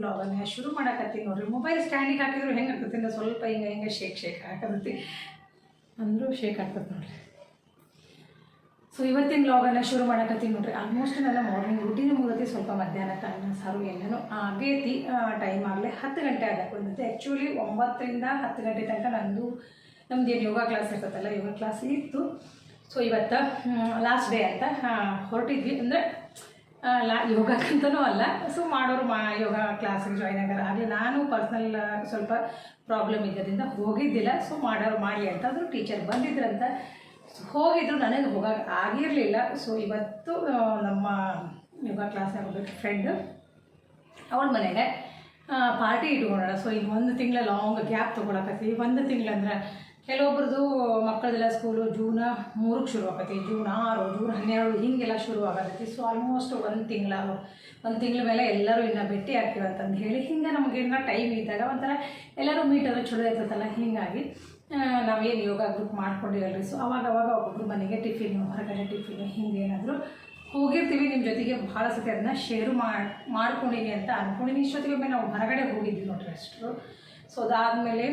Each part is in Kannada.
ಬ್ಲಾಗನ್ನು ಶುರು ಮಾಡಕತ್ತೀನಿ ನೋಡ್ರಿ. ಮೊಬೈಲ್ ಸ್ಟ್ಯಾಂಡಿಗೆ ಹಾಕಿದ್ರು ಹೆಂಗೆ ಅಂದ್ರೆ ಸ್ವಲ್ಪ ಹಿಂಗೆ ಹಿಂಗೆ ಶೇಕ್ ಶೇಕ್ ಹಾಕತೈತಿ ಅಂದರೂ ಶೇಕ್ ಆಗ್ತದೆ ನೋಡ್ರಿ. ಸೊ ಇವತ್ತಿನ ಬ್ಲಾಗನ್ನು ಶುರು ಮಾಡಕತ್ತೀನಿ ನೋಡ್ರಿ. ಆಲ್ಮೋಸ್ಟ್ ನನ್ನ ಮಾರ್ನಿಂಗ್ ರುಟೀನ್ ಮುಗತಿ ಸ್ವಲ್ಪ ಮಧ್ಯಾಹ್ನ ಅನ್ನ ಸಾರು ಎಲ್ಲನೂ ಆಗೇತಿ ಟೈಮ್ ಆಗಲೇ ಹತ್ತು ಗಂಟೆ ಆಗಕ್ಕೆ ಬಂದಿತ್ತು ಆ್ಯಕ್ಚುಲಿ ಒಂಬತ್ತರಿಂದ ಹತ್ತು ಗಂಟೆ ತನಕ ನಂದು, ನಮ್ದು ಏನು ಯೋಗ ಕ್ಲಾಸ್ ಇರ್ತದಲ್ಲ ಯೋಗ ಕ್ಲಾಸ್ ಇತ್ತು. ಸೊ ಇವತ್ತು ಲಾಸ್ಟ್ ಡೇ ಅಂತ ಹೊರಟಿದ್ವಿ. ಅಂದರೆ ಲಾ ಯೋಗಕ್ಕಂತನೂ ಅಲ್ಲ. ಸೊ ಮಾಡೋರು ಮಾ, ಯೋಗ ಕ್ಲಾಸಿಗೆ ಜಾಯ್ನ್ ಆಗಲ್ಲ ಆಗಲಿ ನಾನು ಪರ್ಸ್ನಲ್ ಸ್ವಲ್ಪ ಪ್ರಾಬ್ಲಮ್ ಇದ್ದರಿಂದ ಹೋಗಿದ್ದಿಲ್ಲ. ಸೊ ಮಾಡೋರು ಮಾಡಲಿ ಅಂತ ಆದರೂ ಟೀಚರ್ ಬಂದಿದ್ರಂತ ಹೋಗಿದ್ರು. ನನಗೆ ಹೋಗಕ್ಕೆ ಆಗಿರಲಿಲ್ಲ. ಸೊ ಇವತ್ತು ನಮ್ಮ ಯೋಗ ಕ್ಲಾಸ್ನಾಗ ಒಬ್ಬರು ಫ್ರೆಂಡ್ ಅವಳ ಮನೆಗೆ ಪಾರ್ಟಿ ಇಟ್ಕೊಂಡೋಣ ಸೊ ಈಗ ಒಂದು ತಿಂಗಳ ಲಾಂಗ್ ಗ್ಯಾಪ್ ತೊಗೊಳಕತ್ತಿ. ಒಂದು ತಿಂಗಳಂದ್ರೆ ಕೆಲವೊಬ್ರದ್ದು ಮಕ್ಕಳದೆಲ್ಲ ಸ್ಕೂಲು ಜೂನ್ ಮೂರಕ್ಕೆ ಶುರು ಆಗತ್ತೆ ಜೂನ್ ಆರು, ಜೂನ್ ಹನ್ನೆರಡು ಹೀಗೆಲ್ಲ ಶುರು ಆಗತ್ತೆ ಸೊ ಆಲ್ಮೋಸ್ಟ್ ಒಂದು ತಿಂಗಳ ಒಂದು ತಿಂಗಳ ಮೇಲೆ ಎಲ್ಲರೂ ಇನ್ನು ಭೇಟಿ ಆಗ್ತೀವಿ ಅಂತಂದು ಹೇಳಿ ಹಿಂಗೆ ನಮಗೇನ ಟೈಮ್ ಇದ್ದಾಗ ಒಂಥರ ಎಲ್ಲರೂ ಮೀಟ್ ಆದ್ರೆ ಚಲೋ ಇರ್ತದಲ್ಲ ಹೀಗಾಗಿ ನಾವೇನು ಯೋಗ ಗ್ರೂಪ್ ಮಾಡ್ಕೊಂಡಿರಲ್ರಿ ಸೊ ಅವಾಗ ಅವಾಗ ಒಬ್ಬೊಬ್ರು ಮನೆಗೆ ಟಿಫಿನ್ ಹೊರಗಡೆ ಟಿಫಿನ್ ಹಿಂಗೆ ಏನಾದರೂ ಹೋಗಿರ್ತೀವಿ. ನಿಮ್ಮ ಜೊತೆಗೆ ಭಾಳ ಸತಿ ಅದನ್ನ ಶೇರು ಮಾಡಿ, ಮಾಡ್ಕೊಂಡಿನಿ ಅಂತ ಅಂದ್ಕೊಂಡಿನಿ ಇಷ್ಟೊತ್ತಿಗೆ ಒಮ್ಮೆ ನಾವು ಹೊರಗಡೆ ಹೋಗಿದ್ವಿ ನೋಡ್ರಿ ಅಷ್ಟು ಸೊ ಅದಾದಮೇಲೆ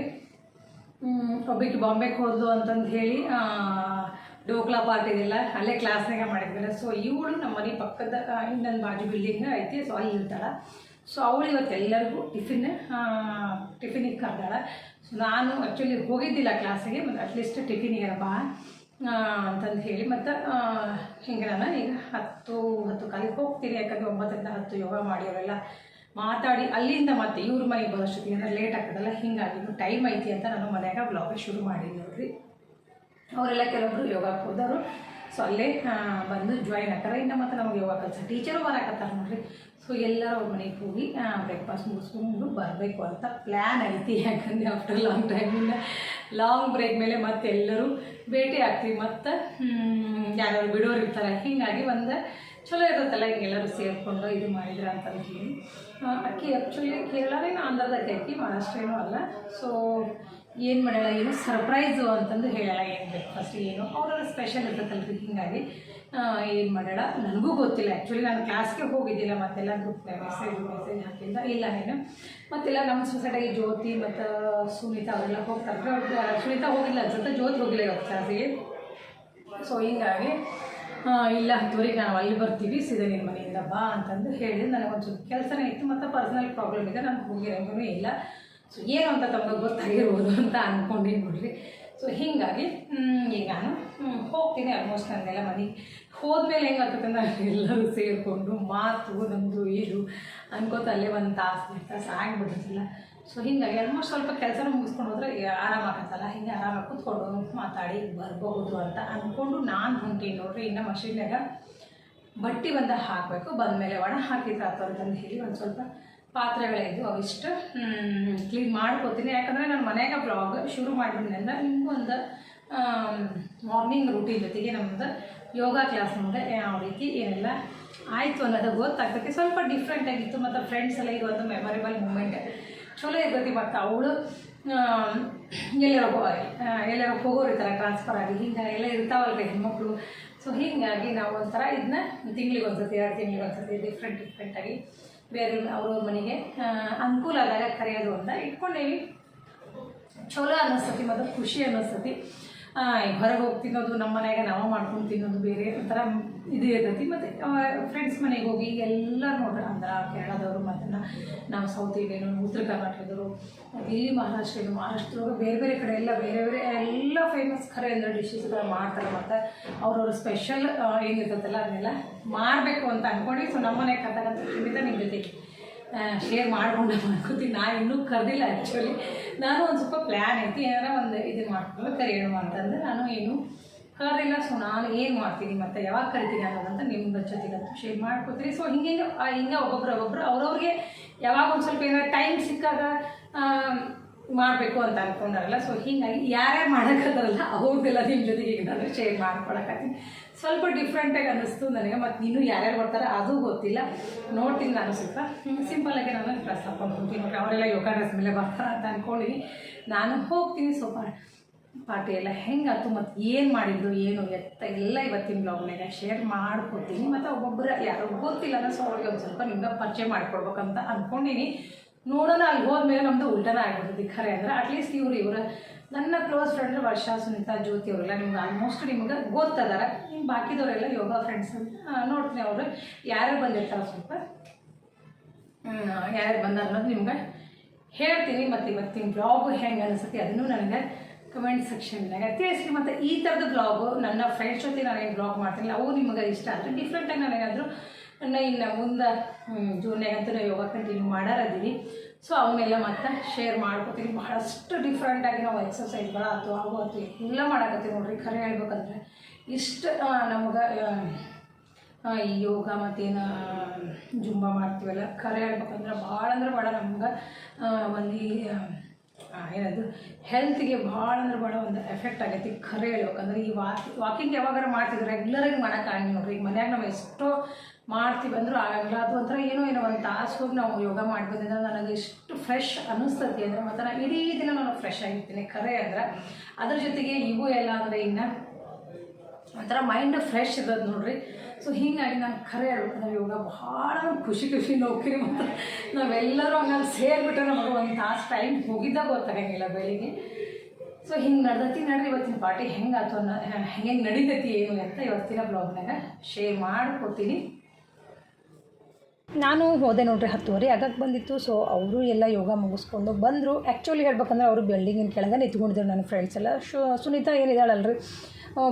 ಒಬ್ಬಕ್ಕೆ ಬಾಂಬೆಗೆ ಹೋದ್ಲು ಅಂತಂದು ಹೇಳಿ ಡೋಕ್ಲಾ ಡೋಕ್ಲಾ ಪಾರ್ಟಿದೆಲ್ಲ ಅಲ್ಲೇ ಕ್ಲಾಸ್ನಾಗ ಮಾಡಿದ್ಮೇಲೆ. ಸೊ ಇವಳು ನಮ್ಮ ಮನೆ ಪಕ್ಕದ ಇನ್ನೊಂದು ಬಾಜು ಬಿಲ್ಡಿಂಗ್ ಐತಿ ಸೊ ಅಲ್ಲಿ ಇರ್ತಾಳೆ. ಸೊ ಅವಳು ಇವತ್ತು ಎಲ್ಲರಿಗೂ ಟಿಫಿನ್ ಟಿಫಿನಿಗೆ ಕರ್ದಾಳೆ. ಸೊ ನಾನು ಆ್ಯಕ್ಚುಲಿ ಹೋಗಿದ್ದಿಲ್ಲ ಕ್ಲಾಸಿಗೆ ಮತ್ತು ಅಟ್ಲೀಸ್ಟ್ ಟಿಫಿನಿಗೆ ಬಾ ಅಂತಂದು ಹೇಳಿ. ಮತ್ತು ಹಿಂಗೆ ನಾನು, ಈಗ ಹತ್ತು ಹತ್ತು, ಕಾಲಿಗೆ ಹೋಗ್ತೀನಿ, ಯಾಕಂದರೆ ಒಂಬತ್ತರಿಂದ ಹತ್ತು ಯೋಗ ಮಾಡಿ ಅವರೆಲ್ಲ ಮಾತಾಡಿ ಅಲ್ಲಿಂದ ಮತ್ತೆ ಇವ್ರ ಮನೆಗೆ ಬರೋಷ್ಟೊತ್ತಿಗೆ ಅಂದರೆ ಲೇಟ್ ಆಗ್ತದಲ್ಲ, ಹಿಂಗಾಗಿ ಟೈಮ್ ಐತಿ ಅಂತ ನಾನು ಮನೆಯಾಗ ಬ್ಲಾಗ್ ಶುರು ಮಾಡಿ ನೋಡ್ರಿ. ಅವರೆಲ್ಲ ಕೆಲವೊಬ್ರು ಯೋಗಕ್ಕೆ ಹೋದವರು. ಸೊ ಅಲ್ಲೇ ಬಂದು ಜಾಯಿನ್ ಆಗ್ತಾರೆ. ಇನ್ನು ಮತ್ತೆ ನಮಗೆ ಯೋಗ ಕಲಿಸ ಟೀಚರು ಬರಕತ್ತಾರ ನೋಡ್ರಿ. ಸೊ ಎಲ್ಲರೂ ಅವ್ರ ಮನೆಗೆ ಹೋಗಿ ಬ್ರೇಕ್ಫಾಸ್ಟ್ ಮುಗಿಸ್ಕೊಂಡು ಬರಬೇಕು ಅಂತ ಪ್ಲ್ಯಾನ್ ಐತಿ. ಯಾಕಂದರೆ ಆಫ್ಟರ್ ಲಾಂಗ್ ಟೈಮಿಂದ ಲಾಂಗ್ ಬ್ರೇಕ್ ಮೇಲೆ ಮತ್ತೆ ಎಲ್ಲರೂ ಭೇಟಿ ಆಗ್ತೀವಿ. ಮತ್ತು ಯಾರ್ಯಾರು ಬಿಡೋರು ಇರ್ತಾರೆ ಹೀಗಾಗಿ ಒಂದು ಚಲೋ ಇರುತ್ತಲ್ಲ ಎಲ್ಲರೂ ಸೇರಿಕೊಂಡು ಇದು ಮಾಡಿದ್ರೆ ಅಂತ ಹೇಳಿ ಅಕ್ಕಿ ಆ್ಯಕ್ಚುಲಿ ಕೇರಳನೇನು ಆಂಧ್ರದಾಗ ಅಕ್ಕಿ ಮಹಾರಾಷ್ಟ್ರೇನೂ ಅಲ್ಲ. ಸೊ ಏನು ಮಾಡಲ್ಲ ಏನು ಸರ್ಪ್ರೈಸು ಅಂತಂದು ಹೇಳಲ್ಲ ಏನು ಫಸ್ಟ್ ಏನು. ಅವ್ರವ್ರ ಸ್ಪೆಷಲ್ ಇರ್ತೈತಲ್ರಿ, ಹೀಗಾಗಿ ಏನು ಮಾಡಲ್ಲ ನನಗೂ ಗೊತ್ತಿಲ್ಲ. ಆ್ಯಕ್ಚುಲಿ ನಾನು ಕ್ಲಾಸ್ಗೆ ಹೋಗಿದ್ದಿಲ್ಲ, ಮತ್ತೆಲ್ಲ ಗ್ರೂಪ್ ಮೆಸೇಜ್ ಮೆಸೇಜ್ ಹಾಕಿಲ್ಲ ಇಲ್ಲ ಏನು. ಮತ್ತೆಲ್ಲ ನಮ್ಮ ಸೊಸೈಟಿಗೆ ಜ್ಯೋತಿ ಮತ್ತು ಸುನೀತಾ ಅವರೆಲ್ಲ ಹೋಗ್ತಾರೆ. ಸುನೀತಾ ಹೋಗಿಲ್ಲ ಅನ್ಸುತ್ತೆ ಜ್ಯೋತಿ ಹೋಗಿಲ್ಲ ಇವತ್ತು ಕ್ಲಾಸಿಗೆ ಸೊ ಹೀಗಾಗಿ ಇಲ್ಲ ಹತ್ತುವರೆಗೆ ನಾವು ಅಲ್ಲಿ ಬರ್ತೀವಿ, ಸೀದಾ ನಿಮ್ಮ ಮನೆಯಿಂದ ಬಾ ಅಂತಂದು ಹೇಳಿ ನನಗೆ ಒಂದು ಸ್ವಲ್ಪ ಕೆಲಸನೇ ಇತ್ತು, ಮತ್ತು ಪರ್ಸನಲ್ ಪ್ರಾಬ್ಲಮ್ ಇದೆ ನಾನು ಹೋಗಿರೋಂಗೂ ಇಲ್ಲ. ಸೊ ಏನು ಅಂತ ತಮಗೆ ಗೊತ್ತಾಗಿರ್ಬೋದು ಅಂತ ಅಂದ್ಕೊಂಡು ನೋಡ್ರಿ ಸೊ ಹೀಗಾಗಿ ಈಗ ನಾನು ಹೋಗ್ತೀನಿ ಆಲ್ಮೋಸ್ಟ್ ನನ್ನೆಲ್ಲ ಮನೆಗೆ. ಹೋದ್ಮೇಲೆ ಹೆಂಗಾಗ್ತದೆ ಅಂತ ಎಲ್ಲರೂ ಸೇರಿಕೊಂಡು ಮಾತು ನಮ್ಮದು ಇದು ಅನ್ಕೋತ ಅಲ್ಲೇ ಒಂದು ತಾಸು ತಾಸು ಸೊ ಹಿಂಗಾಗಿ ಆಲ್ಮೋಸ್ಟ್ ಸ್ವಲ್ಪ ಕೆಲಸ ಮುಗಿಸ್ಕೊಂಡು ಹೋದ್ರೆ ಆರಾಮಾಗತ್ತಲ್ಲ ಹಿಂಗೆ ಆರಾಮಾಗಿ ಕೂತ್ಕೊಂಡು ಮಾತಾಡಿ ಬರಬಹುದು ಅಂತ ಅಂದ್ಕೊಂಡು ನಾನು ಹೊಂಟೀನಿ ನೋಡ್ರಿ. ಇನ್ನು ಮಷೀನ್ಯಾಗ ಬಟ್ಟೆ ಬಂದ ಹಾಕಬೇಕು. ಬಂದ ಮೇಲೆ ಒಣ ಹಾಕಿದ್ರೆ ಅಂತಂದು ಹೇಳಿ ಒಂದು ಸ್ವಲ್ಪ ಪಾತ್ರೆಗಳಿದ್ದು ಅವಿಷ್ಟು ಕ್ಲೀನ್ ಮಾಡ್ಕೋತೀನಿ. ಯಾಕಂದರೆ ನಾನು ಮನೆಯಾಗ ಬ್ಲಾಗ್ ಶುರು ಮಾಡಿದ್ರಿಂದ ನಿಮಗೊಂದು ಮಾರ್ನಿಂಗ್ ರೂಟೀನ್ ಜೊತೆಗೆ ನಮ್ಮದು ಯೋಗ ಕ್ಲಾಸ್ ಮುಂದೆ ಯಾವ ರೀತಿ ಏನೆಲ್ಲ. ಆಯಿತು ಅನ್ನೋದು ಗೊತ್ತಾಗ್ತೈತಿ ಸ್ವಲ್ಪ ಡಿಫ್ರೆಂಟಾಗಿತ್ತು ಮತ್ತು ಫ್ರೆಂಡ್ಸ್ ಎಲ್ಲ ಇದು ಒಂದು ಮೆಮೊರೇಬಲ್ ಮೂಮೆಂಟ್ ಚಲೋ ಇರ್ತೈತಿ ಮತ್ತು ಅವಳು ಎಲ್ಲರ ಎಲ್ಲರ ಹೋಗೋರು ಇರ್ತಾರೆ ಟ್ರಾನ್ಸ್ಫರ್ ಆಗಿ. ಹಿಂಗೆ ಎಲ್ಲ ಇರ್ತಾವಲ್ರಿ ಹೆಣ್ಮಕ್ಳು. ಸೊ ಹೀಗಾಗಿ ನಾವು ಒಂಥರ ಇದನ್ನ ತಿಂಗ್ಳಿಗೆ ಒಂದ್ಸತಿ, ಎರಡು ತಿಂಗ್ಳಿಗೆ ಒಂದ್ಸತಿ ಡಿಫ್ರೆಂಟ್ ಡಿಫ್ರೆಂಟಾಗಿ ಬೇರೆ ಅವ್ರವ್ರ ಮನೆಗೆ ಅನುಕೂಲ ಆದಾಗ ಕರೆಯೋದು ಅಂತ ಇಟ್ಕೊಂಡೇವಿ. ಚಲೋ ಅನ್ನಿಸ್ತತಿ ಮತ್ತು ಖುಷಿ ಅನ್ನಿಸ್ತತಿ. ಹೊರಗೆ ಹೋಗಿ ತಿನ್ನೋದು, ನಮ್ಮ ಮನೆಯಾಗ ನಾವು ಮಾಡ್ಕೊಂಡು ತಿನ್ನೋದು ಬೇರೆ ಒಂಥರ ಇದು ಇರ್ತೈತಿ. ಮತ್ತು ಫ್ರೆಂಡ್ಸ್ ಮನೆಗೆ ಹೋಗಿ ಎಲ್ಲ ನೋಡ್ರಿ ಆಂಧ್ರ ಕೇರಳದವರು ಮತ್ತು ನಾವು ಸೌತ್ ಇಂಡಿಯನ್ ಉತ್ತರ ಕರ್ನಾಟಕದವರು ಇಲ್ಲಿ ಮಹಾರಾಷ್ಟ್ರ ಮಹಾರಾಷ್ಟ್ರ ಬೇರೆ ಬೇರೆ ಕಡೆ ಎಲ್ಲ, ಬೇರೆ ಬೇರೆ ಎಲ್ಲ ಫೇಮಸ್ ಖರೆ ಅಂದ್ರೆ ಡಿಶಸ್ಗಳು ಮಾಡ್ತಾರೆ ಮತ್ತು ಅವ್ರವ್ರ ಸ್ಪೆಷಲ್ ಏನಿರ್ತೈತಲ್ಲ ಅದನ್ನೆಲ್ಲ ಮಾಡಬೇಕು ಅಂತ ಅಂದ್ಕೊಂಡು ಸೊ ನಮ್ಮ ಮನೆಗೆ ಕರ್ತಕ್ಕಂಥ ಖಂಡಿತ ನಿಮ್ಮ ಜೊತೆಗೆ ಶೇರ್ ಮಾಡ್ಕೊಂಡು ಮಾಡ್ಕೋತೀನಿ ನಾನು ಇನ್ನೂ ಕರೆದಿಲ್ಲ ಆ್ಯಕ್ಚುಲಿ ನಾನು ಒಂದು ಸ್ವಲ್ಪ ಪ್ಲ್ಯಾನ್ ಐತಿ. ಏನಾರ ಒಂದು ಇದನ್ನು ಮಾಡ್ಕೊಂಡು ಕರೆಯೋಣ ಅಂತಂದ್ರೆ ನಾನು ಏನು ಕರೆದಿಲ್ಲ ಸೊ ನಾನು ಏನು ಮಾಡ್ತೀನಿ ಮತ್ತು ಯಾವಾಗ ಕರಿತೀನಿ ಅನ್ನೋದಂತ ನಿಮ್ಮ ಜೊತೆಗಂತೂ ಶೇರ್ ಮಾಡ್ಕೋತೀನಿ. ಸೊ ಹಿಂಗೆ ಹಿಂಗೆ ಒಬ್ಬೊಬ್ರು ಒಬ್ಬೊಬ್ರು ಅವ್ರವ್ರಿಗೆ ಯಾವಾಗ ಒಂದು ಸ್ವಲ್ಪ ಏನಾದ್ರು ಟೈಮ್ ಸಿಕ್ಕಾಗ ಮಾಡಬೇಕು ಅಂತ ಅಂದ್ಕೊಂಡಾರಲ್ಲ ಸೊ ಹೀಗಾಗಿ ಯಾರ್ಯಾರು ಮಾಡೋಕ್ಕಾಗಲ್ಲ ಅವ್ರದ್ದೆಲ್ಲ ನಿಮ್ಮ ಜೊತೆಗೆ ನಾನು ಶೇರ್ ಮಾಡ್ಕೊಳಕತ್ತೀನಿ. ಸ್ವಲ್ಪ ಡಿಫ್ರೆಂಟಾಗಿ ಅನ್ನಿಸ್ತು ನನಗೆ ಮತ್ತು ಇನ್ನೂ ಯಾರ್ಯಾರು ಬರ್ತಾರೆ ಅದು ಗೊತ್ತಿಲ್ಲ. ನೋಡ್ತೀನಿ ನಾನು ಸ್ವಲ್ಪ. ಸಿಂಪಲಾಗಿ ನಾನು ಡ್ರೆಸ್ ಹಾಕೊಂಡು ಹೋಗ್ತೀನಿ. ಅವರೆಲ್ಲ ಯೋಗ ಡ್ರೆಸ್ ಮೇಲೆ ಬರ್ತಾರೆ ಅಂತ ಅಂದ್ಕೊಂಡಿನಿ ನಾನು ಹೋಗ್ತೀನಿ ಸ್ವಲ್ಪ ಪಾರ್ಟಿ ಎಲ್ಲ ಹೆಂಗಾಯ್ತು ಮತ್ತು ಏನು ಮಾಡಿದ್ರು, ಏನು ಎತ್ತ ಎಲ್ಲ ಇವತ್ತಿನ ಬ್ಲಾಗ್ನಾಗ ಶೇರ್ ಮಾಡ್ಕೊತೀನಿ. ಮತ್ತು ಒಬ್ಬೊಬ್ಬರ ಯಾರು ಗೊತ್ತಿಲ್ಲ ಅಂದ್ರೆ ಸೊ ಅವ್ರಿಗೆ ಒಂದು ಸ್ವಲ್ಪ ನಿಮ್ಗೆ ಪರಿಚಯ ಮಾಡ್ಕೊಡ್ಬೇಕಂತ ಅಂದ್ಕೊಂಡಿನಿ ನೋಡೋಣ, ಅಲ್ಲಿ ಹೋದ್ಮೇಲೆ ನಮ್ಮದು ಉಲ್ಟನ ಆಗ್ಬೋದು ಖರೆ ಅಂದ್ರೆ. ಅಟ್ಲೀಸ್ಟ್ ಇವರು ಇವರ ನನ್ನ ಕ್ಲೋಸ್ ಫ್ರೆಂಡ್ ವರ್ಷ, ಸುನೀತಾ, ಜ್ಯೋತಿ ಅವರೆಲ್ಲ ನಿಮ್ಗೆ ಆಲ್ಮೋಸ್ಟ್ ನಿಮ್ಗೆ ಗೊತ್ತದಾರ. ನಿಮ್ಮ ಬಾಕಿದವರೆಲ್ಲ ಯೋಗ ಫ್ರೆಂಡ್ಸ್ ನೋಡ್ತೀನಿ ಅವರು. ಯಾರ್ಯಾರು ಬಂದಿರ್ತಾರೆ ಸ್ವಲ್ಪ? ಯಾರ್ಯಾರು ಬಂದಾರ ಅನ್ನೋದು ನಿಮ್ಗೆ ಹೇಳ್ತೀನಿ. ಮತ್ತು ಇವತ್ತಿನ ಬ್ಲಾಗ್ ಹೆಂಗೆ ಅನಿಸುತ್ತೆ ಅದನ್ನು ನನಗೆ ಕಮೆಂಟ್ ಸೆಕ್ಷನ್ನಾಗ ತಿಳಿಸಿ ಮತ್ತು ಈ ಥರದ ಬ್ಲಾಗು ನನ್ನ ಫ್ರೆಂಡ್ಸ್ ಜೊತೆ ನಾನು ಏನು ಬ್ಲಾಗ್ ಮಾಡ್ತೀನಿ ಅವು ನಿಮಗೆ ಇಷ್ಟ ಆದರೆ ಡಿಫ್ರೆಂಟಾಗಿ ನಾನು ಏನಾದರೂ ನನ್ನ ಇನ್ನು ಮುಂದೆ ಜೂನ್ಯಾಗಂತೂ ಯೋಗ ಕಂಟಿನ್ಯೂ ಮಾಡಾರದೀವಿ. ಸೊ ಅವನ್ನೆಲ್ಲ ಮತ್ತೆ ಶೇರ್ ಮಾಡ್ಕೊತೀನಿ. ಬಹಳಷ್ಟು ಡಿಫ್ರೆಂಟಾಗಿ ನಾವು ಎಕ್ಸಸೈಸ್ಗಳು ಆಯ್ತು ಅವು ಆಯ್ತು ಎಲ್ಲ ಮಾಡಕತ್ತೀವಿ ನೋಡ್ರಿ. ಖರೆ ಹೇಳ್ಬೇಕಂದ್ರೆ, ಇಷ್ಟು ನಮಗೆ ಈ ಯೋಗ ಮತ್ತೇನು, ಜುಂಬ ಮಾಡ್ತೀವಲ್ಲ, ಖರೆ ಹೇಳ್ಬೇಕಂದ್ರೆ ಭಾಳ ಅಂದ್ರೆ ಭಾಳ ನಮ್ಗೆ ಒಂದು ಏನದು? ಹೆಲ್ತ್ಗೆ ಭಾಳ ಅಂದ್ರೆ ಭಾಳ ಒಂದು ಎಫೆಕ್ಟ್ ಆಗೈತಿ ಖರೆ ಹೇಳ್ಬೇಕಂದ್ರೆ ಈ ವಾಕ್ ವಾಕಿಂಗ್ ಯಾವಾಗಾರ ಮಾಡ್ತಿದ್ರೆ ರೆಗ್ಯುಲರಾಗಿ ಆಗಿ ನೋಡ್ರಿ. ಈಗ ಮನ್ಯಾಗ ನಾವು ಎಷ್ಟೋ ಮಾಡ್ತೀವಿ ಅಂದ್ರೂ ಆಗಲ್ಲ ಅದು ಒಂಥರ ಏನೋ ಏನೋ ಒಂದು ತಾಸು ಹೋಗಿ ನಾವು ಯೋಗ ಮಾಡಿ ಬಂದಿದ್ರೆ ನನಗೆ ಎಷ್ಟು ಫ್ರೆಶ್ ಅನ್ನಿಸ್ತತಿ. ಅಂದರೆ ಮತ್ತು ನಾನು ಇಡೀ ದಿನ ನಾನು ಫ್ರೆಶ್ ಆಗಿರ್ತೀನಿ ಖರೆ ಅಂದ್ರೆ. ಅದ್ರ ಜೊತೆಗೆ ಇವು ಎಲ್ಲ ಅಂದರೆ ಇನ್ನು ಒಂಥರ ಮೈಂಡ್ ಫ್ರೆಶ್ ಇರೋದು ನೋಡ್ರಿ. ಸೊ ಹೀಗಾಗಿ ನಾನು ಖರೆ ಹೇಳ್ಬೇಕಂದ್ರೆ ಯೋಗ ಭಾಳ ಖುಷಿ ಖುಷಿ ನೌಕರಿ ಮತ್ತು ನಾವೆಲ್ಲರೂ ಹಂಗಲ್ಲಿ ಸೇರಿಬಿಟ್ರೆ ನಮಗೆ ಒಂದು ತಾಸು ಟೈಮ್ ಹೋಗಿದ್ದಾಗ ಗೊತ್ತಾಗಂಗಿಲ್ಲ ಬೆಳಿಗ್ಗೆ. ಸೊ ಹಿಂಗೆ ನಡ್ದತಿ ನಡ್ರಿ, ಇವತ್ತಿನ ಪಾರ್ಟಿ ಹೆಂಗೆ ಆಯ್ತು ಅನ್ನೋ ಹೆಂಗೆ ನಡೀತೈತಿ ಏನು ಅಂತ ಇವತ್ತಿನ ಬ್ಲಾಗ್ನಾಗ ಶೇರ್ ಮಾಡ್ಕೊತೀನಿ. ನಾನು ಹೋದೆ ನೋಡ್ರಿ ಹತ್ತುವರೆ ಆಗಕ್ಕೆ ಬಂದಿತ್ತು. ಸೊ ಅವರು ಎಲ್ಲ ಯೋಗ ಮುಗಿಸ್ಕೊಂಡು ಬಂದರು. ಆ್ಯಕ್ಚುಲಿ ಹೇಳ್ಬೇಕಂದ್ರೆ ಅವರು ಬಿಲ್ಡಿಂಗಿನ ಕೆಳಗೆ ನಿಂತ್ಕೊಂಡಿದ್ರು ನನ್ನ ಫ್ರೆಂಡ್ಸ್ ಎಲ್ಲ. ಶು, ಸುನೀತಾ ಏನಿದ್ದಾಳಲ್ರಿ?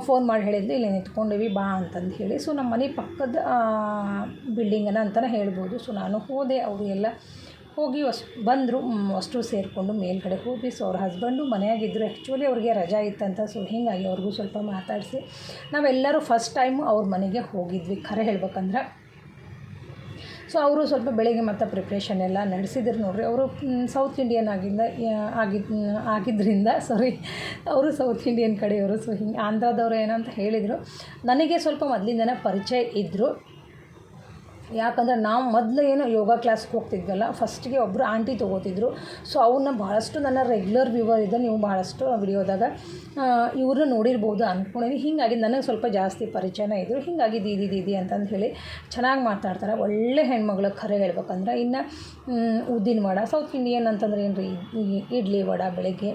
ಫೋನ್ ಮಾಡಿ ಹೇಳಿದ್ಲು ಇಲ್ಲಿ ನಿಂತ್ಕೊಂಡಿವಿ ಬಾ ಅಂತಂದು ಹೇಳಿ. ಸೊ ನಮ್ಮ ಮನೆ ಪಕ್ಕದ ಬಿಲ್ಡಿಂಗನ್ನು ಅಂತಲೇ ಹೇಳ್ಬೋದು. ಸೊ ನಾನು ಹೋದೆ, ಅವರು ಎಲ್ಲ ಹೋಗಿ ವಸ್, ಬಂದರು ಅಷ್ಟು ಸೇರಿಕೊಂಡು ಮೇಲ್ಗಡೆ ಹೋಗಿ. ಸೊ ಅವ್ರ ಹಸ್ಬೆಂಡು ಮನೆಯಾಗಿದ್ದರು ಆ್ಯಕ್ಚುಲಿ ಅವ್ರಿಗೆ ರಜಾ ಇತ್ತಂತ ಸೊ ಹೀಗಾಗಿ ಅವ್ರಿಗೂ ಸ್ವಲ್ಪ ಮಾತಾಡಿಸಿ. ನಾವೆಲ್ಲರೂ ಫಸ್ಟ್ ಟೈಮು ಅವ್ರ ಮನೆಗೆ ಹೋಗಿದ್ವಿ. ಖರೆ ಹೇಳ್ಬೇಕಂದ್ರೆ ಸೊ ಅವರು ಸ್ವಲ್ಪ ಬೆಳಗ್ಗೆ ಮತ್ತೆ ಪ್ರಿಪ್ರೇಷನ್ ಎಲ್ಲ ನಡೆಸಿದ್ರು ನೋಡ್ರಿ. ಅವರು ಸೌತ್ ಇಂಡಿಯನ್ ಆಗಿಂದ ಆಗಿದ್ ಆಗಿದ್ದರಿಂದ ಸಾರಿ ಅವರು ಸೌತ್ ಇಂಡಿಯನ್ ಕಡೆಯವರು. ಸೊ ಹಿಂಗೆ ಆಂಧ್ರದವರು ಏನಂತ ಹೇಳಿದರು. ನನಗೆ ಸ್ವಲ್ಪ ಮೊದಲಿಂದನೇ ಪರಿಚಯ ಇದ್ದರು ಯಾಕಂದ್ರೆ ನಾವು ಮೊದಲು ಏನು ಯೋಗ ಕ್ಲಾಸ್ಗೆ ಹೋಗ್ತಿದ್ವಲ್ಲ ಫಸ್ಟಿಗೆ ಒಬ್ಬರು ಆಂಟಿ ತೊಗೋತಿದ್ರು. ಸೊ ಅವನ್ನ ಭಾಳಷ್ಟು ನನ್ನ ರೆಗ್ಯುಲರ್ ವ್ಯೂವರ್ ಇದ್ದ ನೀವು ಭಾಳಷ್ಟು ವಿಡಿಯೋದಾಗ ಇವ್ರನ್ನ ನೋಡಿರ್ಬೋದು ಅಂದ್ಕೊಂಡೀನಿ ಹೀಗಾಗಿ ನನಗೆ ಸ್ವಲ್ಪ ಜಾಸ್ತಿ ಪರಿಚಯನ ಇದ್ರು. ಹೀಗಾಗಿ ದೀದಿ ದೀದಿ ಅಂತಂದು ಹೇಳಿ ಚೆನ್ನಾಗಿ ಮಾತಾಡ್ತಾರೆ. ಒಳ್ಳೆ ಹೆಣ್ಮಗಳು ಖರೆ ಹೇಳ್ಬೇಕಂದ್ರೆ ಇನ್ನು ಉದ್ದಿನ ವಡ ಸೌತ್ ಇಂಡಿಯನ್ ಅಂತಂದ್ರೆ ಏನು ರೀ ಇಡ್ಲಿ ವಡ ಬೆಳಗ್ಗೆ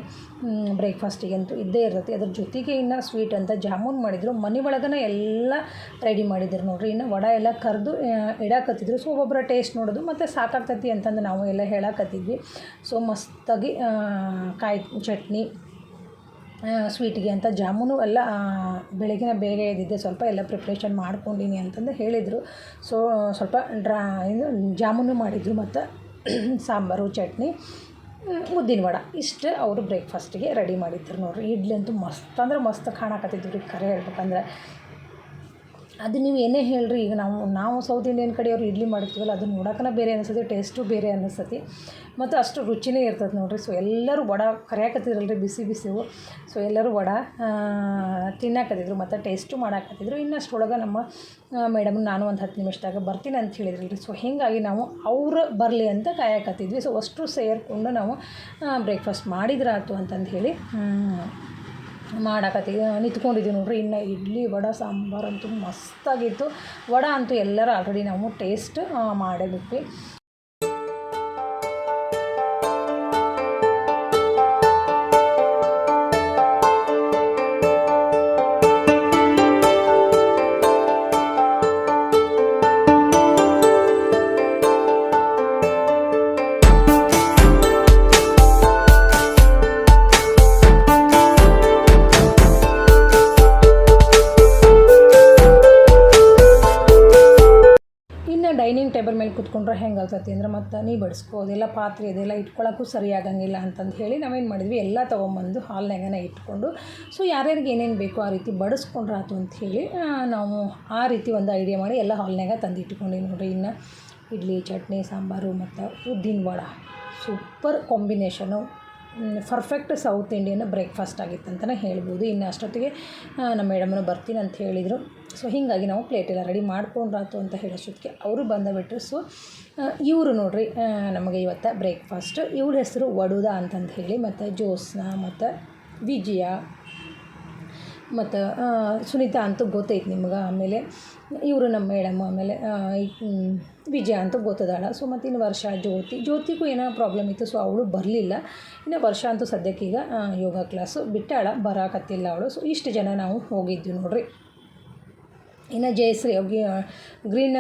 ಬ್ರೇಕ್ಫಾಸ್ಟಿಗೆ ಅಂತೂ ಇದ್ದೇ ಇರ್ತೈತಿ. ಅದ್ರ ಜೊತೆಗೆ ಇನ್ನು ಸ್ವೀಟ್ ಅಂತ ಜಾಮೂನ್ ಮಾಡಿದರು. ಮನೆ ಒಳಗನೆ ಎಲ್ಲ ರೆಡಿ ಮಾಡಿದ್ರು ನೋಡಿರಿ. ಇನ್ನು ವಡೆ ಎಲ್ಲ ಕರೆದು ಇಡಾಕತ್ತಿದ್ರು. ಸೊ ಒಬ್ಬೊಬ್ಬರ ಟೇಸ್ಟ್ ನೋಡೋದು. ಮತ್ತು ಸಾಕಾಗ್ತತಿ ಅಂತಂದು ನಾವು ಎಲ್ಲ ಹೇಳಕತ್ತಿದ್ವಿ. ಸೊ ಮಸ್ತಾಗಿ ಕಾಯಿ, ಚಟ್ನಿ ಸ್ವೀಟಿಗೆ ಅಂತ ಜಾಮೂನು ಎಲ್ಲ ಬೆಳಗಿನ ಬೇಗ ಇದ್ದಿದ್ದೆ ಸ್ವಲ್ಪ ಎಲ್ಲ ಪ್ರಿಪ್ರೇಷನ್ ಮಾಡ್ಕೊಂಡಿನಿ ಅಂತಂದು ಹೇಳಿದರು. ಸೊ ಸ್ವಲ್ಪ ಡ್ರಾ ಇದು ಜಾಮೂನು ಮಾಡಿದರು. ಮತ್ತು ಸಾಂಬಾರು, ಚಟ್ನಿ. ಉದ್ದಿನ ವಡ. ಇಷ್ಟು ಅವರು ಬ್ರೇಕ್ಫಾಸ್ಟಿಗೆ ರೆಡಿ ಮಾಡಿದ್ರು ನೋಡ್ರಿ. ಇಡ್ಲಿ ಅಂತೂ ಮಸ್ತ್ ಅಂದ್ರೆ ಮಸ್ತ್ ಕಾಣಕತ್ತಿದ್ವಿ ರೀ. ಖರೆ ಹೇಳ್ಬೇಕಂದ್ರೆ. ಅದು ನೀವು ಏನೇ ಹೇಳ್ರಿ, ಈಗ ನಾವು ನಾವು ಸೌತ್ ಇಂಡಿಯನ್ ಕಡೆಯವ್ರು ಇಡ್ಲಿ ಮಾಡಿರ್ತೀವಲ್ಲ ಅದು ನೋಡೋಕ್ಕೆ ಬೇರೆ ಅನಿಸ್ತದೆ ಟೇಸ್ಟು ಬೇರೆ ಅನ್ನಿಸ್ತತಿ ಮತ್ತು ಅಷ್ಟು ರುಚಿನೇ ಇರ್ತದೆ ನೋಡಿರಿ. ಸೊ ಎಲ್ಲರೂ ವಡ ಕರಿಯಾಕತ್ತಿದ್ರಲ್ರಿ, ಬಿಸಿ ಬಿಸಿವು. ಸೊ ಎಲ್ಲರೂ ವಡ ತಿನ್ನಾಕತ್ತಿದ್ರು, ಮತ್ತು ಟೇಸ್ಟು ಮಾಡಾಕತ್ತಿದ್ರು. ಇನ್ನು ಅಷ್ಟರೊಳಗೆ ನಮ್ಮ ಮೇಡಮ್ ನಾನು ಒಂದು ಹತ್ತು ನಿಮಿಷದಾಗ ಬರ್ತೀನಿ ಅಂತ ಹೇಳಿದ್ರಲ್ರಿ. ಸೊ ಹೀಗಾಗಿ ನಾವು ಅವರು ಬರಲಿ ಅಂತ ಕಾಯಕತ್ತಿದ್ವಿ. ಸೊ ಅಷ್ಟು ಸೇರಿಕೊಂಡು ನಾವು ಬ್ರೇಕ್ಫಾಸ್ಟ್ ಮಾಡಿದ್ರಾತು ಅಂತಂದು ಹೇಳಿ ಮಾಡಾಕತ್ತಿ ನಿಂತ್ಕೊಂಡಿದ್ದೀವಿ ನೋಡ್ರಿ, ಇನ್ನು ಇಡ್ಲಿ, ವಡ, ಸಾಂಬಾರು ಅಂತೂ ಮಸ್ತಾಗಿತ್ತು. ವಡ ಅಂತೂ ಎಲ್ಲರೂ ಆಲ್ರೆಡಿ ನಾವು ಟೇಸ್ಟ್ ಮಾಡೇ ಬಿಟ್ವಿ. ಮೇಲೆ ಹೆಂಗೆ ಆಗ್ತೈತಿ ಅಂದ್ರೆ ಮತ್ತು ನೀ ಬಡಿಸ್ಕೋ, ಅದೆಲ್ಲ ಪಾತ್ರೆ, ಇದೆಲ್ಲ ಇಟ್ಕೊಳ್ಳೋಕ್ಕೂ ಸರಿ ಆಗಂಗಿಲ್ಲ ಅಂತಂದು ಹೇಳಿ ನಾವೇನು ಮಾಡಿದ್ವಿ, ಎಲ್ಲ ತೊಗೊಂಬಂದು ಹಾಲ್ನಾಗನೇ ಇಟ್ಕೊಂಡು, ಸೊ ಯಾರ್ಯಾರಿಗೆ ಏನೇನು ಬೇಕೋ ಆ ರೀತಿ ಬಡಿಸ್ಕೊಂಡ್ರಾತು ಅಂತ ಹೇಳಿ ನಾವು ಆ ರೀತಿ ಒಂದು ಐಡಿಯಾ ಮಾಡಿ ಎಲ್ಲ ಹಾಲ್ನ್ಯಾಗ ತಂದು ಇಟ್ಕೊಂಡು ನೋಡಿರಿ. ಇನ್ನು ಇಡ್ಲಿ, ಚಟ್ನಿ, ಸಾಂಬಾರು ಮತ್ತು ಉದ್ದಿನ vada. Super combination. Perfect South Indian breakfast ಆಗಿತ್ತು ಅಂತಲೇ ಹೇಳ್ಬೋದು. ಇನ್ನು ಅಷ್ಟೊತ್ತಿಗೆ ನಮ್ಮ ಮೇಡಮ್ನು ಬರ್ತೀನಿ ಅಂತ ಹೇಳಿದರು. ಸೊ ಹೀಗಾಗಿ ನಾವು ಪ್ಲೇಟೆಲ್ಲ ರೆಡಿ ಮಾಡ್ಕೊಂಡ್ರಾತು ಅಂತ ಹೇಳೋಷ್ಟೊತ್ತಿಗೆ ಅವರು ಬಂದುಬಿಟ್ರು ಸೊ ಇವರು ನೋಡಿರಿ ನಮಗೆ ಇವತ್ತು ಬ್ರೇಕ್ಫಾಸ್ಟ್ ಇವ್ರ ಹೆಸರು ವಡುದ ಅಂತಂದು ಹೇಳಿ, ಮತ್ತು ಜ್ಯೋತ್ಸ್ನಾ ಮತ್ತು ವಿಜಯ ಮತ್ತು ಸುನೀತಾ ಅಂತೂ ಗೊತ್ತೈತೆ ನಿಮ್ಗೆ ಆಮೇಲೆ. ಇವರು ನಮ್ಮ ಮೇಡಮ್ ಆಮೇಲೆ ವಿಜಯ ಅಂತೂ ಗೊತ್ತದಾಳ. ಸೊ, ಮತ್ತು ಇನ್ನು ವರ್ಷ ಜ್ಯೋತಿ. ಜ್ಯೋತಿಗೂ ಏನೋ ಪ್ರಾಬ್ಲಮ್ ಇತ್ತು, ಸೊ ಅವಳು ಬರಲಿಲ್ಲ. ಇನ್ನು ವರ್ಷ ಅಂತೂ ಸದ್ಯಕ್ಕೀಗ ಯೋಗ ಕ್ಲಾಸು ಬಿಟ್ಟಾಳ, ಬರಾಕತ್ತಿಲ್ಲ ಅವಳು. ಸೊ, ಇಷ್ಟು ಜನ ನಾವು ಹೋಗಿದ್ವಿ ನೋಡ್ರಿ. ಇನ್ನು ಜಯಶ್ರೀ ಗ್ರೀನ್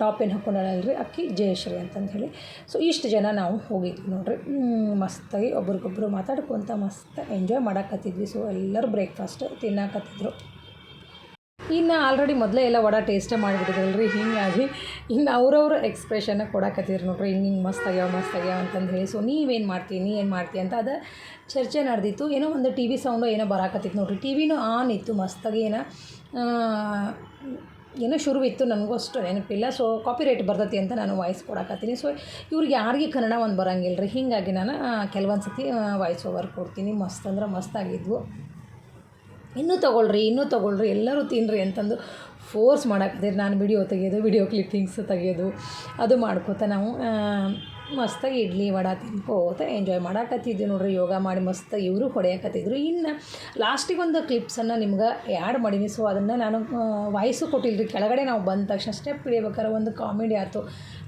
ಟಾಪ್ ಏನು ಹಾಕ್ಕೊಂಡಾಳಲ್ರಿ ಅಕ್ಕಿ ಜಯಶ್ರೀ ಅಂತಂದು ಹೇಳಿ ಸೊ ಇಷ್ಟು ಜನ ನಾವು ಹೋಗಿದ್ವಿ ನೋಡ್ರಿ. ಮಸ್ತಾಗಿ ಒಬ್ರಿಗೊಬ್ರು ಮಾತಾಡ್ಕೊತ ಮಸ್ತ್ ಎಂಜಾಯ್ ಮಾಡಾಕತ್ತಿದ್ವಿ. ಸೊ ಎಲ್ಲರೂ ಬ್ರೇಕ್ಫಾಸ್ಟ್ ತಿನ್ನಾಕತ್ತಿದ್ರು. ಇನ್ನು ಆಲ್ರೆಡಿ ಮೊದಲೇ ಎಲ್ಲ ವಡ ಟೇಸ್ಟೇ ಮಾಡಿಬಿಟ್ಟಿದ್ರಲ್ರಿ. ಹೀಗಾಗಿ ಇನ್ನು ಅವ್ರವ್ರ ಎಕ್ಸ್ಪ್ರೆಷನ್ನ ಕೊಡಕತ್ತಿದ್ರು ನೋಡ್ರಿ. ಹಿಂಗೆ ಹಿಂಗೆ ಮಸ್ತ್ ಆಗ್ಯಾವ, ಮಸ್ತ್ ಅಂತಂದು ಹೇಳಿ ಸೊ ನೀವೇನು ಮಾಡ್ತೀನಿ ನೀ ಏನು ಮಾಡ್ತೀಯ ಅಂತ ಅದು ಚರ್ಚೆ ನಡೆದಿತ್ತು. ಏನೋ ಒಂದು ಟಿ ವಿ ಸೌಂಡು ಏನೋ ಬರಾಕತ್ತಿತ್ತು ನೋಡ್ರಿ. ಟಿ ವಿನೂ ಆನ್ ಇತ್ತು. ಮಸ್ತಾಗಿ ಏನೋ ಏನೋ ಶುರುವಿತ್ತು ನನಗೂ ಅಷ್ಟು ನೆನಪಿಲ್ಲ. ಸೊ ಕಾಪಿ ರೈಟ್ ಬರ್ತೈತಿ ಅಂತ ನಾನು ವಾಯ್ಸ್ ಕೊಡಕತ್ತೀನಿ. ಸೊ ಇವ್ರಿಗೆ ಯಾರಿಗೆ ಕನ್ನಡ ಒಂದು ಬರಂಗಿಲ್ಲ ರೀ ಹೀಗಾಗಿ ನಾನು ಕೆಲವೊಂದು ಸತಿ ವಾಯ್ಸ್ ಓವರ್ ಕೊಡ್ತೀನಿ. ಮಸ್ತ್ ಅಂದ್ರೆ ಮಸ್ತ್ ಆಗಿದ್ವು. ಇನ್ನೂ ತೊಗೊಳ್ರಿ ಇನ್ನೂ ತೊಗೊಳ್ರಿ. ಎಲ್ಲರೂ ತಿನ್ನಿರಿ ಅಂತಂದು ಫೋರ್ಸ್ ಮಾಡಾಕತ್ತೀರಿ. ನಾನು ವಿಡಿಯೋ ತೆಗೆಯೋದು ವಿಡಿಯೋ ಕ್ಲಿಪ್ಪಿಂಗ್ಸ್ ತೆಗೆಯೋದು ಅದು ಮಾಡ್ಕೋತ ನಾವು ಮಸ್ತಾಗಿ ಇಡ್ಲಿ ವಡ ತಿನ್ಕೋತ ಎಂಜಾಯ್ ಮಾಡಾಕತ್ತಿದ್ವಿ ನೋಡ್ರಿ ಯೋಗ ಮಾಡಿ ಮಸ್ತ್ ಇವರು ಹೊಡೆಯಕತ್ತಿದ್ರು ಇನ್ನು ಲಾಸ್ಟಿಗೆ ಒಂದು ಕ್ಲಿಪ್ಸನ್ನು ನಿಮ್ಗೆ ಆ್ಯಡ್ ಮಾಡೀನಿ ಸೊ ಅದನ್ನು ನಾನು ವಾಯ್ಸು ಕೊಟ್ಟಿಲ್ಲ ರೀ ಕೆಳಗಡೆ ನಾವು ಬಂದ ತಕ್ಷಣ ಸ್ಟೆಪ್ ಹಿಡಿಬೇಕಾದ್ರೆ ಒಂದು ಕಾಮಿಡಿ ಆಯ್ತು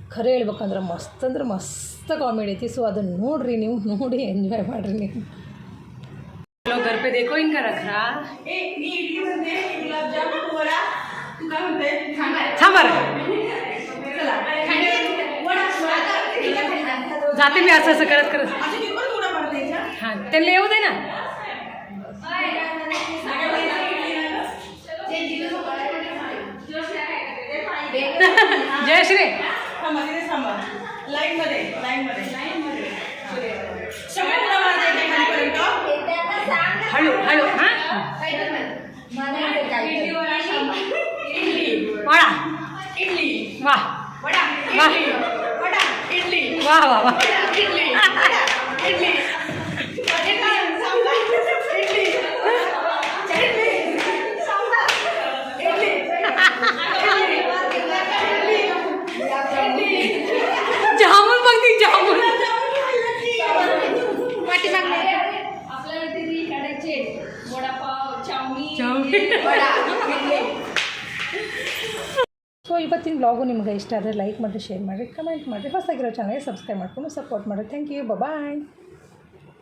ಖರೆ ಹೇಳ್ಬೇಕಂದ್ರೆ ಮಸ್ತ್ ಅಂದ್ರೆ ಮಸ್ತ್ ಕಾಮಿಡಿ ಐತಿ ಸೊ ಅದನ್ನು ನೋಡಿರಿ ನೀವು ನೋಡಿ ಎಂಜಾಯ್ ಮಾಡಿರಿ ನೀವು लोग घर पे देखो इनका रख रहा सांबर जाते मी असं असं करत करत. हां त्यांना येऊ दे ना. जयश्री. हळू हळू हां? वडा. इडली. वा. वडा. वा. वडा इडली. वा वा वा ಇವತ್ತಿನ ಬ್ಲಾಗು ನಿಮ್ಗೆ ಇಷ್ಟ ಆದರೆ ಲೈಕ್ ಮಾಡಿರಿ ಶೇರ್ ಮಾಡಿರಿ ಕಮೆಂಟ್ ಮಾಡಿರಿ. ಹೊಸದಾಗಿರೋ ಚಾನಲ್ಗೆ ಸಬ್ಸ್ಕ್ರೈಬ್ ಮಾಡ್ಕೊಂಡು ಸಪೋರ್ಟ್ ಮಾಡಿರಿ. Thank you bye